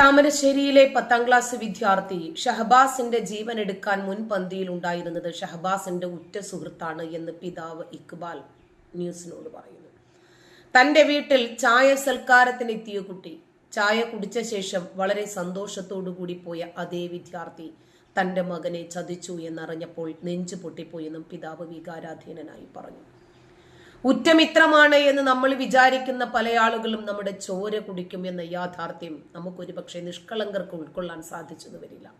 താമരശ്ശേരിയിലെ പത്താം ക്ലാസ് വിദ്യാർത്ഥി ഷഹബാസിന്റെ ജീവൻ എടുക്കാൻ മുൻപന്തിയിൽ ഉണ്ടായിരുന്നത് ഷഹബാസിന്റെ ഉറ്റ സുഹൃത്താണ് എന്ന് പിതാവ് ഇക്ബാൽ ന്യൂസിനോട് പറയുന്നു. തന്റെ വീട്ടിൽ ചായ സൽക്കാരത്തിനെത്തിയ കുട്ടി ചായ കുടിച്ച ശേഷം വളരെ സന്തോഷത്തോടു കൂടി പോയ അതേ വിദ്യാർത്ഥി തന്റെ മകനെ ചതിച്ചു എന്നറിഞ്ഞപ്പോൾ നെഞ്ചു പൊട്ടിപ്പോയെന്നും പിതാവ് വികാരാധീനനായി പറഞ്ഞു. ഉറ്റമിത്രമാണ് എന്ന് നമ്മൾ വിചാരിക്കുന്ന പല ആളുകളും നമ്മുടെ ചോര കുടിക്കും എന്ന യാഥാർത്ഥ്യം നമുക്കൊരു പക്ഷേ നിഷ്കളങ്കർക്ക് ഉൾക്കൊള്ളാൻ സാധിച്ചെന്ന് വരില്ല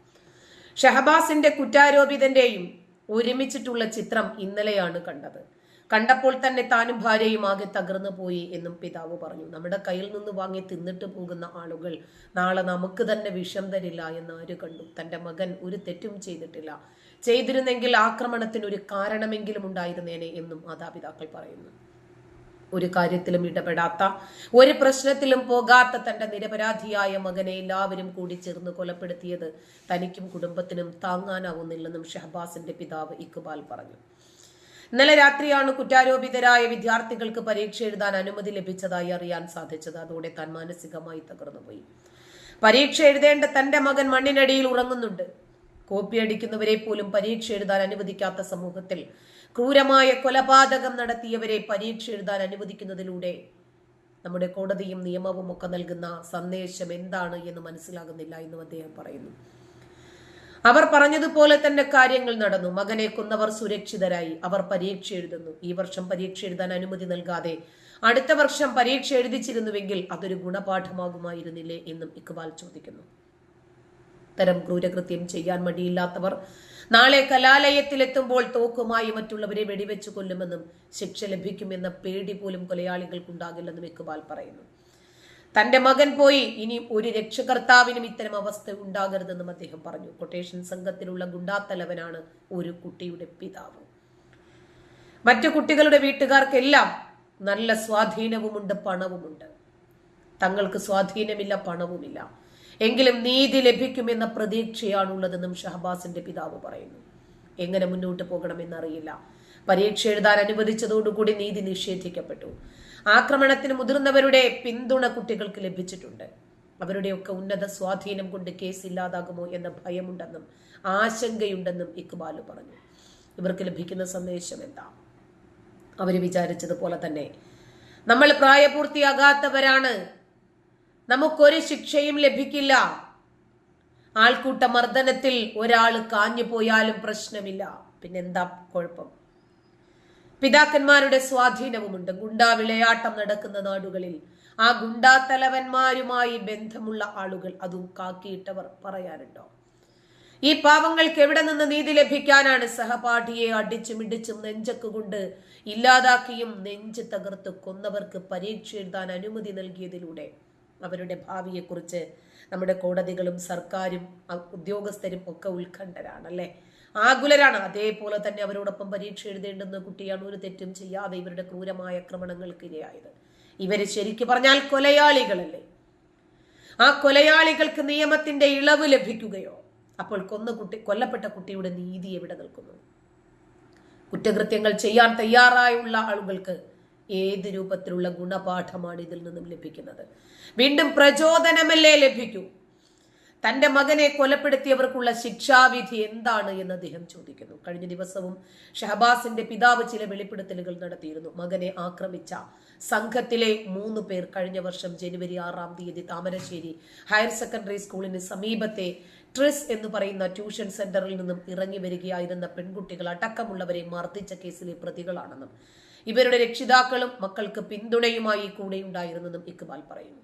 ഷഹബാസിന്റെ കുറ്റാരോപിതന്റെയും ഒരുമിച്ചിട്ടുള്ള ചിത്രം ഇന്നലെയാണ് കണ്ടത്. കണ്ടപ്പോൾ തന്നെ താനും ഭാര്യയും ആകെ തകർന്നു പോയി എന്നും പിതാവ് പറഞ്ഞു. നമ്മുടെ കയ്യിൽ നിന്ന് വാങ്ങി തിന്നിട്ട് പോകുന്ന ആളുകൾ നാളെ നമുക്ക് തന്നെ വിഷം തരില്ല എന്ന് ആര് കണ്ടു? തന്റെ മകൻ ഒരു തെറ്റും ചെയ്തിട്ടില്ല. ചെയ്തിരുന്നെങ്കിൽ ആക്രമണത്തിന് ഒരു കാരണമെങ്കിലും ഉണ്ടായിരുന്നേനെ എന്നും മാതാപിതാക്കൾ പറയുന്നു. ഒരു കാര്യത്തിലും ഇടപെടാത്ത ഒരു പ്രശ്നത്തിലും പോകാത്ത തന്റെ നിരപരാധിയായ മകനെ എല്ലാവരും കൂടി ചേർന്ന് കൊലപ്പെടുത്തിയത് തനിക്കും കുടുംബത്തിനും താങ്ങാനാവുന്നില്ലെന്നും ഷഹബാസിന്റെ പിതാവ് ഇക്ബാൽ പറഞ്ഞു. ഇന്നലെ രാത്രിയാണ് കുറ്റാരോപിതരായ വിദ്യാർത്ഥികൾക്ക് പരീക്ഷ എഴുതാൻ അനുമതി ലഭിച്ചതായി അറിയാൻ സാധിച്ചത്. അതോടെ താൻ മാനസികമായി തകർന്നുപോയി. പരീക്ഷ എഴുതേണ്ട തന്റെ മകൻ മണ്ണിനടിയിൽ ഉറങ്ങുന്നുണ്ട്. കോപ്പി അടിക്കുന്നവരെ പോലും പരീക്ഷ എഴുതാൻ അനുവദിക്കാത്ത സമൂഹത്തിൽ ക്രൂരമായ കൊലപാതകം നടത്തിയവരെ പരീക്ഷ എഴുതാൻ അനുവദിക്കുന്നതിലൂടെ നമ്മുടെ കോടതിയും നിയമവും ഒക്കെ നൽകുന്ന സന്ദേശം എന്താണ് എന്ന് മനസ്സിലാകുന്നില്ല എന്നും അദ്ദേഹം പറയുന്നു. അവർ പറഞ്ഞതുപോലെ തന്നെ കാര്യങ്ങൾ നടന്നു. മകനെ കൊന്നവർ സുരക്ഷിതരായി. അവർ പരീക്ഷ എഴുതുന്നു. ഈ വർഷം പരീക്ഷ എഴുതാൻ അനുമതി നൽകാതെ അടുത്ത വർഷം പരീക്ഷ എഴുതിച്ചിരുന്നുവെങ്കിൽ അതൊരു ഗുണപാഠമാകുമായിരുന്നില്ലേ എന്നും ഇക്ബാൽ ചോദിക്കുന്നു. തരം ക്രൂരകൃത്യം ചെയ്യാൻ മടിയില്ലാത്തവർ നാളെ കലാലയത്തിലെത്തുമ്പോൾ തോക്കുമായി മറ്റുള്ളവരെ വെടിവെച്ച് കൊല്ലുമെന്നും ശിക്ഷ ലഭിക്കുമെന്ന പേടി പോലും കൊലയാളികൾക്കുണ്ടാകില്ലെന്നും ഇക്ബാൽ പറയുന്നു. തന്റെ മകൻ പോയി ഇനി ഒരു രക്ഷകർത്താവിനും ഇത്തരം അവസ്ഥ ഉണ്ടാകരുതെന്നും അദ്ദേഹം പറഞ്ഞു. കൊട്ടേഷൻ സംഘത്തിലുള്ള ഗുണ്ടാത്തലവനാണ് ഒരു കുട്ടിയുടെ പിതാവ്. മറ്റു കുട്ടികളുടെ വീട്ടുകാർക്കെല്ലാം നല്ല സ്വാധീനവുമുണ്ട് പണവുമുണ്ട്. തങ്ങൾക്ക് സ്വാധീനമില്ല പണവുമില്ല. എങ്കിലും നീതി ലഭിക്കുമെന്ന പ്രതീക്ഷയാണുള്ളതെന്നും ഷഹബാസിന്റെ പിതാവ് പറയുന്നു. എങ്ങനെ മുന്നോട്ട് പോകണമെന്നറിയില്ല. പരീക്ഷ എഴുതാൻ അനുവദിച്ചതോടുകൂടി നീതി നിഷേധിക്കപ്പെട്ടു. ആക്രമണത്തിന് മുതിർന്നവരുടെ പിന്തുണ കുട്ടികൾക്ക് ലഭിച്ചിട്ടുണ്ട്. അവരുടെയൊക്കെ ഉന്നത സ്വാധീനം കൊണ്ട് കേസ് ഇല്ലാതാകുമോ എന്ന ഭയമുണ്ടെന്നും ആശങ്കയുണ്ടെന്നും ഇക്ബാൽ പറഞ്ഞു. ഇവർക്ക് ലഭിക്കുന്ന സന്ദേശം എന്താ? അവർ വിചാരിച്ചതുപോലെ തന്നെ. നമ്മൾ പ്രായപൂർത്തിയാകാത്തവരാണ് നമുക്കൊരു ശിക്ഷയും ലഭിക്കില്ല. ആൾക്കൂട്ട മർദ്ദനത്തിൽ ഒരാൾ കാഞ്ഞു പോയാലും പ്രശ്നമില്ല. പിന്നെന്താ കുഴപ്പം? പിതാക്കന്മാരുടെ സ്വാധീനവുമുണ്ട്. ഗുണ്ടാ വിളയാട്ടം നടക്കുന്ന നാടുകളിൽ ആ ഗുണ്ടാ തലവന്മാരുമായി ബന്ധമുള്ള ആളുകൾ അതും കാക്കിയിട്ടവർ പറയാനുണ്ടോ ഈ പാവങ്ങൾക്ക് എവിടെ നിന്ന് നീതി ലഭിക്കാനാണ് സഹപാഠിയെ അടിച്ചും ഇടിച്ചും നെഞ്ചക്ക് കൊണ്ട് ഇല്ലാതാക്കിയും നെഞ്ച് തകർത്ത് കൊന്നവർക്ക് പരീക്ഷ എഴുതാൻ അനുമതി നൽകിയതിലൂടെ അവരുടെ ഭാവിയെക്കുറിച്ച് നമ്മുടെ കോടതികളും സർക്കാരും ഉദ്യോഗസ്ഥരും ഒക്കെ ഉത്കണ്ഠരാണ് അല്ലെ ആകുലരാണ്. അതേപോലെ തന്നെ അവരോടൊപ്പം പരീക്ഷ എഴുതേണ്ടുന്ന കുട്ടിയാണ് ഒരു തെറ്റും ചെയ്യാതെ ഇവരുടെ ക്രൂരമായ ആക്രമണങ്ങൾക്ക് ഇരയായത്. ഇവർ ശരിക്കു പറഞ്ഞാൽ കൊലയാളികളല്ലേ? ആ കൊലയാളികൾക്ക് നിയമത്തിന്റെ ഇളവ് ലഭിക്കുകയോ? അപ്പോൾ കൊന്ന കുട്ടി കൊല്ലപ്പെട്ട കുട്ടിയുടെ നീതി എവിടെ നിൽക്കുന്നു? കുറ്റകൃത്യങ്ങൾ ചെയ്യാൻ തയ്യാറായുള്ള ആളുകൾക്ക് ഏത് രൂപത്തിലുള്ള ഗുണപാഠമാണ് ഇതിൽ നിന്നും ലഭിക്കുന്നത്? വീണ്ടും പ്രചോദനമല്ലേ ലഭിക്കൂ? തന്റെ മകനെ കൊലപ്പെടുത്തിയവർക്കുള്ള ശിക്ഷാവിധി എന്താണ് എന്ന് അദ്ദേഹം ചോദിക്കുന്നു. കഴിഞ്ഞ ദിവസവും ഷഹബാസിന്റെ പിതാവ് ചില വെളിപ്പെടുത്തലുകൾ നടത്തിയിരുന്നു. മകനെ ആക്രമിച്ച സംഘത്തിലെ മൂന്ന് പേർ കഴിഞ്ഞ വർഷം ജനുവരി ആറാം തീയതി താമരശ്ശേരി ഹയർ സെക്കൻഡറി സ്കൂളിന് സമീപത്തെ ട്രിസ് എന്ന് പറയുന്ന ട്യൂഷൻ സെന്ററിൽ നിന്നും ഇറങ്ങി വരികയായിരുന്ന പെൺകുട്ടികൾ അടക്കമുള്ളവരെ മർദ്ദിച്ച കേസിലെ പ്രതികളാണെന്നും ഇവരുടെ രക്ഷിതാക്കളും മക്കൾക്ക് പിന്തുണയുമായി കൂടെയുണ്ടായിരുന്നെന്നും ഇക്ബാൽ പറയുന്നു.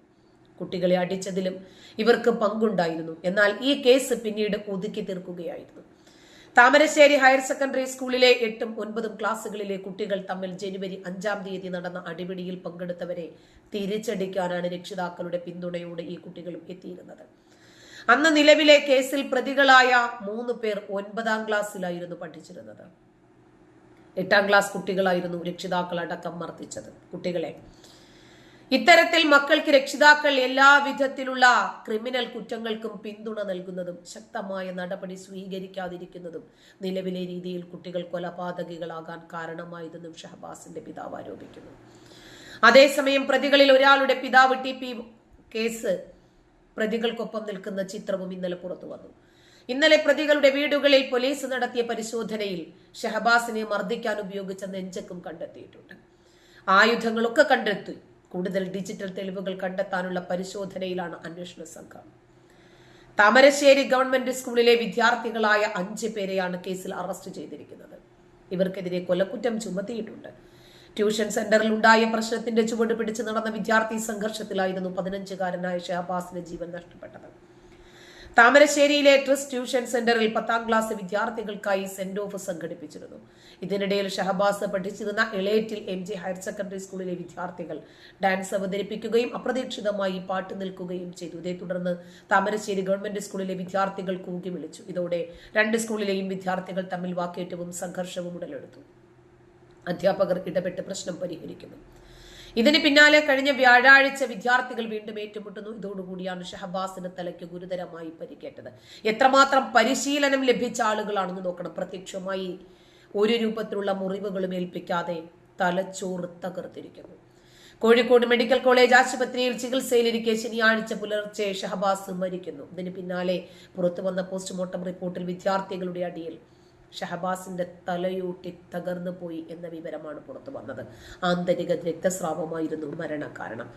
കുട്ടികളെ അടിച്ചതിലും ഇവർക്ക് പങ്കുണ്ടായിരുന്നു. എന്നാൽ ഈ കേസ് പിന്നീട് ഒതുക്കി തീർക്കുകയായിരുന്നു. താമരശ്ശേരി ഹയർ സെക്കൻഡറി സ്കൂളിലെ എട്ടും ഒൻപതും ക്ലാസ്സുകളിലെ കുട്ടികൾ തമ്മിൽ ജനുവരി അഞ്ചാം തീയതി നടന്ന അടിപിടിയിൽ പങ്കെടുത്തവരെ തിരിച്ചടിക്കാനാണ് രക്ഷിതാക്കളുടെ പിന്തുണയോടെ ഈ കുട്ടികളും എത്തിയിരുന്നത്. അന്ന് നിലവിലെ കേസിൽ പ്രതികളായ മൂന്ന് പേർ ഒൻപതാം ക്ലാസ്സിലായിരുന്നു പഠിച്ചിരുന്നത്. എട്ടാം ക്ലാസ് കുട്ടികളായിരുന്നു രക്ഷിതാക്കൾ അടക്കം മർദ്ദിച്ചത് കുട്ടികളെ. ഇത്തരത്തിൽ മക്കൾക്ക് രക്ഷിതാക്കൾ എല്ലാവിധത്തിലുള്ള ക്രിമിനൽ കുറ്റങ്ങൾക്കും പിന്തുണ നൽകുന്നതും ശക്തമായ നടപടി സ്വീകരിക്കാതിരിക്കുന്നതും നിലവിലെ രീതിയിൽ കുട്ടികൾ കൊലപാതകികളാകാൻ കാരണമായതെന്നും ഷഹബാസിന്റെ പിതാവ് ആരോപിക്കുന്നു. അതേസമയം പ്രതികളിൽ ഒരാളുടെ പിതാവ് ടി പി കേസ് പ്രതികൾക്കൊപ്പം നിൽക്കുന്ന ചിത്രവും ഇന്നലെ പുറത്തു വന്നു ഇന്നലെ പ്രതികളുടെ വീടുകളിൽ പോലീസ് നടത്തിയ പരിശോധനയിൽ ഷഹബാസിനെ മർദ്ദിക്കാൻ ഉപയോഗിച്ച നെഞ്ചക്കും കണ്ടെത്തിയിട്ടുണ്ട്. ആയുധങ്ങളൊക്കെ കണ്ടെത്തി. കൂടുതൽ ഡിജിറ്റൽ തെളിവുകൾ കണ്ടെത്താനുള്ള പരിശോധനയിലാണ് അന്വേഷണ സംഘം. താമരശ്ശേരി ഗവൺമെന്റ് സ്കൂളിലെ വിദ്യാർത്ഥികളായ അഞ്ച് പേരെയാണ് കേസിൽ അറസ്റ്റ് ചെയ്തിരിക്കുന്നത്. ഇവർക്കെതിരെ കൊലക്കുറ്റം ചുമത്തിയിട്ടുണ്ട്. ട്യൂഷൻ സെന്ററിൽ ഉണ്ടായ പ്രശ്നത്തിന്റെ ചുവട് പിടിച്ച് നടന്ന വിദ്യാർത്ഥി സംഘർഷത്തിലായിരുന്നു പതിനഞ്ചുകാരനായ ഷഹബാസിന് ജീവൻ നഷ്ടപ്പെട്ടത്. താമരശ്ശേരിയിലെ ട്രസ്റ്റ് ട്യൂഷൻ സെന്ററിൽ പത്താം ക്ലാസ് വിദ്യാർത്ഥികൾക്കായി സെന്റ് ഓഫ് സംഘടിപ്പിച്ചിരുന്നു. ഇതിനിടയിൽ ഷഹബാസ് പഠിച്ചിരുന്ന Elettil M J higher secondary സ്കൂളിലെ വിദ്യാർത്ഥികൾ ഡാൻസ് അവതരിപ്പിക്കുകയും അപ്രതീക്ഷിതമായി പാട്ട് നിൽക്കുകയും ചെയ്തു. ഇതേ തുടർന്ന് താമരശ്ശേരി ഗവൺമെന്റ് സ്കൂളിലെ വിദ്യാർത്ഥികൾ കൂകി വിളിച്ചു. ഇതോടെ രണ്ട് സ്കൂളിലെയും വിദ്യാർത്ഥികൾ തമ്മിൽ വാക്കേറ്റവും സംഘർഷവും ഉടലെടുത്തു. അധ്യാപകർ ഇടപെട്ട് പ്രശ്നം പരിഹരിക്കുന്നു. ഇതിന് പിന്നാലെ കഴിഞ്ഞ വ്യാഴാഴ്ച വിദ്യാർത്ഥികൾ വീണ്ടും ഏറ്റുമുട്ടുന്നു. ഇതോടുകൂടിയാണ് ഷഹബാസിന് തലയ്ക്ക് ഗുരുതരമായി പരിക്കേറ്റത്. എത്രമാത്രം പരിശീലനം ലഭിച്ച ആളുകളാണെന്ന് നോക്കണം. പ്രത്യക്ഷമായി ഒരു രൂപത്തിലുള്ള മുറിവുകളും ഏൽപ്പിക്കാതെ തലച്ചോറ് തകർത്തിരിക്കുന്നു. കോഴിക്കോട് മെഡിക്കൽ കോളേജ് ആശുപത്രിയിൽ ചികിത്സയിലിരിക്കെ ശനിയാഴ്ച പുലർച്ചെ ഷഹബാസ് മരിക്കുന്നു. ഇതിന് പിന്നാലെ പുറത്തു വന്ന പോസ്റ്റ്മോർട്ടം റിപ്പോർട്ടിൽ വിദ്യാർത്ഥികളുടെ അടിയിൽ ഷഹബാസിന്റെ തലയൂട്ടി തകർന്നു പോയി എന്ന വിവരമാണ് പുറത്തു വന്നത്. ആന്തരിക രക്തസ്രാവമായിരുന്നു മരണകാരണം.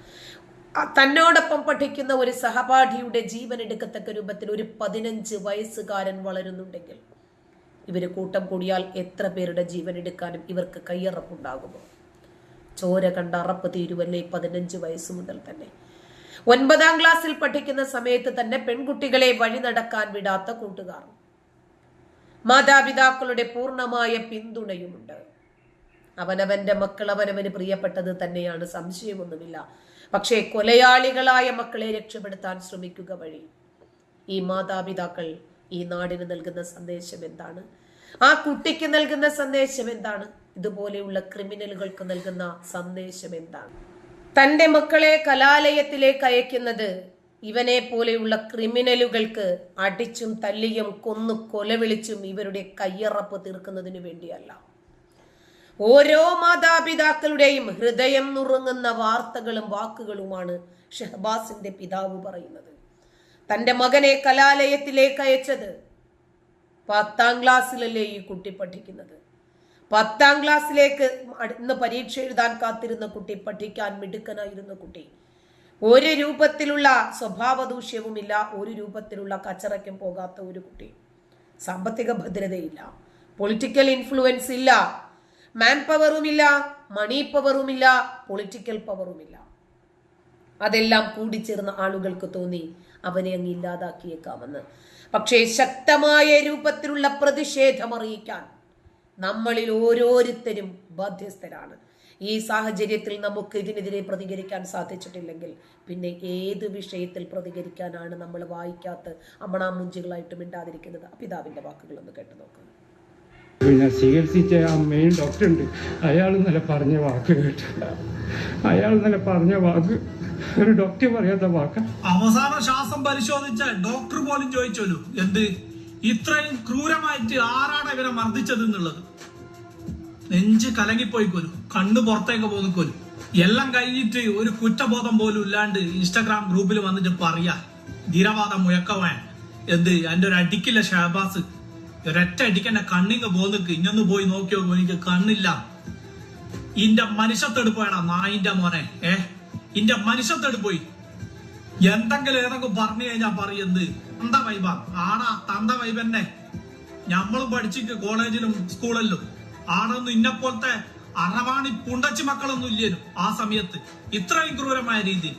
കാരണം തന്നോടൊപ്പം പഠിക്കുന്ന ഒരു സഹപാഠിയുടെ ജീവൻ എടുക്കത്തക്ക രൂപത്തിൽ ഒരു പതിനഞ്ച് വയസ്സുകാരൻ വളരുന്നുണ്ടെങ്കിൽ ഇവർ കൂട്ടം കൂടിയാൽ എത്ര പേരുടെ ജീവൻ എടുക്കാനും ഇവർക്ക് കയ്യറപ്പുണ്ടാകുമോ? ചോര കണ്ട അറപ്പ് തീരുവല്ലേ പതിനഞ്ച് വയസ്സ് മുതൽ തന്നെ? ഒൻപതാം ക്ലാസ്സിൽ പഠിക്കുന്ന സമയത്ത് തന്നെ പെൺകുട്ടികളെ വഴി നടക്കാൻ വിടാത്ത കൂട്ടുകാർ. മാതാപിതാക്കളുടെ പൂർണമായ പിന്തുണയുമുണ്ട്. അവനവന്റെ മക്കൾ അവനവന് പ്രിയപ്പെട്ടത് തന്നെയാണ് സംശയമൊന്നുമില്ല. പക്ഷേ കൊലയാളികളായ മക്കളെ രക്ഷപ്പെടുത്താൻ ശ്രമിക്കുക വഴി ഈ മാതാപിതാക്കൾ ഈ നാടിന് നൽകുന്ന സന്ദേശം എന്താണ്? ആ കുട്ടിക്ക് നൽകുന്ന സന്ദേശം എന്താണ്? ഇതുപോലെയുള്ള ക്രിമിനലുകൾക്ക് നൽകുന്ന സന്ദേശം എന്താണ്? തന്റെ മക്കളെ കലാലയത്തിലേക്ക് അയക്കുന്നത് ഇവനെ പോലെയുള്ള ക്രിമിനലുകൾക്ക് അടിച്ചും തല്ലിയും കൊന്നു കൊലവിളിച്ചും ഇവരുടെ കയ്യറപ്പ് തീർക്കുന്നതിന് വേണ്ടിയല്ല. ഓരോ മാതാപിതാക്കളുടെയും ഹൃദയം നുറുങ്ങുന്ന വാർത്തകളും വാക്കുകളുമാണ് ഷഹബാസിന്റെ പിതാവ് പറയുന്നത്. തന്റെ മകനെ കലാലയത്തിലേക്ക് അയച്ചത് പത്താം ക്ലാസ്സിലല്ലേ ഈ കുട്ടി പഠിക്കുന്നത്? പത്താം ക്ലാസ്സിലേക്ക് ഇന്ന് പരീക്ഷ എഴുതാൻ കാത്തിരുന്ന കുട്ടി പഠിക്കാൻ മിടുക്കനായിരുന്ന കുട്ടി ഒരു രൂപത്തിലുള്ള സ്വഭാവദൂഷ്യവുമില്ല ഒരു രൂപത്തിലുള്ള കച്ചറയ്ക്കും പോകാത്ത ഒരു കുട്ടി. സാമ്പത്തിക ഭദ്രതയില്ല. പൊളിറ്റിക്കൽ ഇൻഫ്ലുവൻസ് ഇല്ല. മാൻ പവറുമില്ല മണി പവറുമില്ല പൊളിറ്റിക്കൽ പവറുമില്ല അതെല്ലാം കൂടിച്ചേർന്ന ആളുകൾക്ക് തോന്നി അവനെ അങ്ങ് ഇല്ലാതാക്കിയേക്കാമെന്ന്. പക്ഷേ ശക്തമായ രൂപത്തിലുള്ള പ്രതിഷേധം അറിയിക്കാൻ നമ്മളിൽ ഓരോരുത്തരും ബാധ്യസ്ഥരാണ്. ഈ സാഹചര്യത്തിൽ നമുക്ക് ഇതിനെതിരെ പ്രതികരിക്കാൻ സാധിച്ചിട്ടില്ലെങ്കിൽ പിന്നെ ഏത് വിഷയത്തിൽ പ്രതികരിക്കാനാണ് നമ്മൾ വായിക്കാത്ത അമണാമുഞ്ചികളായിട്ട് മിണ്ടാതിരിക്കുന്നത്? പിതാവിന്റെ വാക്കുകളൊന്ന് കേട്ടു നോക്കാം. പിന്നെ ചികിത്സിച്ച ആ മെയിൻ ഡോക്ടർ ഉണ്ട്. അയാൾ ഇന്നലെ പറഞ്ഞ വാക്ക് കേട്ട. അയാൾ ഇന്നലെ പറഞ്ഞ വാക്ക് ഒരു ഡോക്ടർ പറയാത്ത വാക്ക്. അവസാന ശ്വാസം പരിശോധിച്ച ഡോക്ടർ പോലും ചോദിച്ചോലു എന്ത്? ഇത്രയും ക്രൂരമായിട്ട് ആരാണ് ഇവരെ മർദ്ദിച്ചത് എന്നുള്ളത് നെഞ്ച് കലങ്ങിപ്പോയിക്കോലും കണ്ണു പുറത്തേക്ക് പോന്നിക്കോലും എല്ലാം കഴിഞ്ഞിട്ട് ഒരു കുറ്റബോധം പോലും ഇല്ലാണ്ട് ഇൻസ്റ്റാഗ്രാം ഗ്രൂപ്പിൽ വന്നിട്ട് പറയാ ധീരവാദം മുഴക്കവാൻ. എന്ത് എന്റെ ഒരു അടിക്കില്ല ഷഹബാസ് ഒരൊറ്റ അടിക്കെന്നെ കണ്ണിങ് പോന്നിക്ക്. ഇന്നൊന്ന് പോയി നോക്കിയോ എനിക്ക് കണ്ണില്ല. ഇന്റെ മനുഷ്യത്തെടു വേണം നായിന്റെ മോനെ. ഏ? ഇന്റെ മനുഷ്യത്തെടു പോയി. എന്തെങ്കിലും ഏതൊക്കെ പറഞ്ഞു കഴിഞ്ഞാ പറയുന്നത് തന്ത വൈബ ആടാ തന്ത വൈബന്നെ ഞമ്മളും പഠിച്ചിട്ട് കോളേജിലും സ്കൂളിലും. ആടൊന്നും ഇന്നെപ്പോലത്തെ അറവാണി പുണ്ടച്ചി മക്കളൊന്നും ഇല്ലേനും ആ സമയത്ത്. ഇത്രയും ക്രൂരമായ രീതി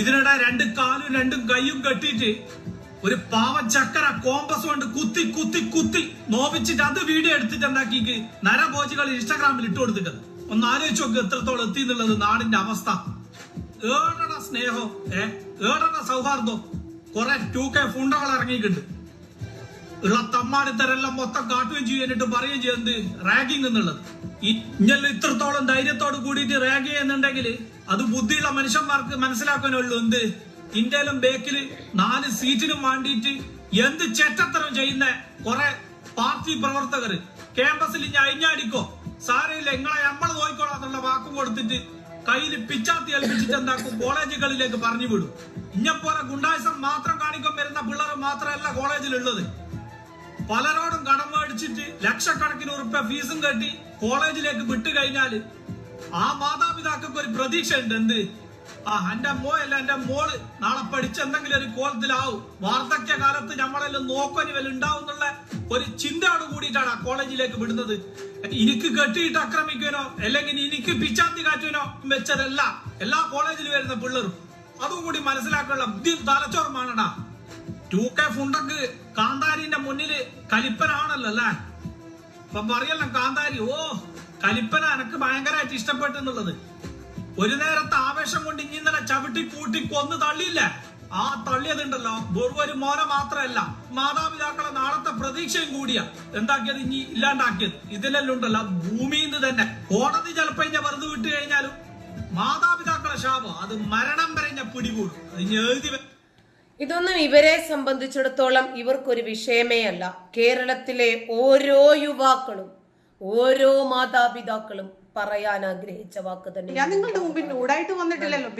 ഇതിനിടെ രണ്ട് കാലും രണ്ടും കൈയും കെട്ടിയിട്ട് ഒരു പാവ ചക്കര കോമ്പസ് കൊണ്ട് കുത്തി കുത്തി കുത്തി നോവിച്ചിട്ട് അത് വീഡിയോ എടുത്തിട്ട് എന്താക്കിക്ക്? നരഭോജികൾ ഇൻസ്റ്റാഗ്രാമിൽ ഇട്ട് കൊടുത്തിട്ടത്. ഒന്ന് ആലോചിച്ച് നോക്ക് എത്രത്തോളം എത്തി എന്നുള്ളത് നാടിന്റെ അവസ്ഥ. ഏടണ സ്നേഹം ഏടണ സൗഹാർദ്ദം. കുറെ ടു കെ ഫുണ്ടകൾ ഇറങ്ങിയിട്ടുണ്ട്. ഉള്ള തമ്മാടിത്തരെല്ലാം മൊത്തം കാട്ടുകയും ചെയ്യാനിട്ട് പറയുകയും ചെയ്യുന്നത് റാഗിങ് എന്നുള്ളത്. ഇഞ്ഞല്ലോ ഇത്രത്തോളം ധൈര്യത്തോട് കൂടിയിട്ട് റാഗ് ചെയ്യുന്നുണ്ടെങ്കിൽ അത് ബുദ്ധിയുള്ള മനുഷ്യന്മാർക്ക് മനസ്സിലാക്കാനുള്ളൂ എന്ത്? ഇന്ത്യയിലും ബേക്കിൽ നാല് സീറ്റിനും വേണ്ടിയിട്ട് എന്ത് ചെറ്റത്തരം ചെയ്യുന്ന കുറെ പാർട്ടി പ്രവർത്തകർ ക്യാമ്പസിൽ ഇനി അഴിഞ്ഞാടിക്കോ. സാരയില്ല നിങ്ങളെ നമ്മൾ നോക്കിക്കോളാം എന്നുള്ള വാക്കും കൊടുത്തിട്ട് കയ്യിൽ പിച്ചാത്തി ഏൽപ്പിച്ചിട്ട് എന്താക്കും? കോളേജുകളിലേക്ക് പറഞ്ഞു വിടും ഇഞ്ഞപ്പോലെ ഗുണ്ടാസം മാത്രം കാണിക്കാൻ വരുന്ന പിള്ളേർ മാത്രമല്ല കോളേജിലുള്ളത്. പലരോടും കടം മേടിച്ചിട്ട് ലക്ഷക്കണക്കിന് ഉറുപ്പ ഫീസും കെട്ടി കോളേജിലേക്ക് വിട്ടു കഴിഞ്ഞാൽ ആ മാതാപിതാക്കൾക്ക് ഒരു പ്രതീക്ഷ ഉണ്ട് എന്ത്? ആ എന്റെ മോയല്ല എന്റെ മോൾ നാളെ പഠിച്ച എന്തെങ്കിലും ഒരു കോലത്തിലാവും വാർദ്ധക്യ കാലത്ത് നമ്മളെല്ലാം നോക്കനി വല്ല ഉണ്ടാവും എന്നുള്ള ഒരു ചിന്തയോട് കൂടിയിട്ടാണ് ആ കോളേജിലേക്ക് വിടുന്നത്. എനിക്ക് കെട്ടിയിട്ട് ആക്രമിക്കാനോ അല്ലെങ്കിൽ എനിക്ക് പിച്ചാത്തി കാറ്റുവനോ വെച്ചതല്ല. എല്ലാ കോളേജിൽ വരുന്ന പിള്ളേരും അതും കൂടി മനസ്സിലാക്കാനുള്ള ബുദ്ധി തലച്ചോർമാണടാ ടു കെ ഫുണ്ടക്ക് കാന്താരിന്റെ മുന്നിൽ കലിപ്പനാണല്ലോ അല്ലേ? അപ്പൊ പറയല്ലോ കാന്താരി ഓ കലിപ്പന എനക്ക് ഭയങ്കരമായിട്ട് ഇഷ്ടപ്പെട്ടു എന്നുള്ളത്. ഒരു നേരത്തെ ആവേശം കൊണ്ട് ഇനി ഇന്നലെ ചവിട്ടി കൂട്ടി കൊന്നു തള്ളിയില്ല? ആ തള്ളിയതുണ്ടല്ലോ വെറും ഒരു മോന മാത്രമല്ല മാതാപിതാക്കളെ നാളത്തെ പ്രതീക്ഷയും കൂടിയാ. എന്താക്കിയത് ഇനി ഇല്ലാണ്ടാക്കിയത്? ഇതിലെല്ലാം ഉണ്ടല്ലോ ഭൂമിയിൽ നിന്ന് തന്നെ. കോടതി ചിലപ്പോ ഇഞ്ഞ വെറുതെ വിട്ടു കഴിഞ്ഞാലും മാതാപിതാക്കളെ ശാപം അത് മരണം വരെ ഞാൻ പിടികൂടും. അത് ഇനി എഴുതി ഇതൊന്നും ഇവരെ സംബന്ധിച്ചിടത്തോളം ഇവർക്കൊരു വിഷയമേ അല്ല. കേരളത്തിലെ ഓരോ യുവാക്കളും ഓരോ മാതാപിതാക്കളും പറയാൻ ആഗ്രഹിച്ച വാക്ക് തന്നെ. ഞാൻ നിങ്ങളുടെ മുമ്പിൽ നൂടായിട്ട് വന്നിട്ടില്ലല്ലോ.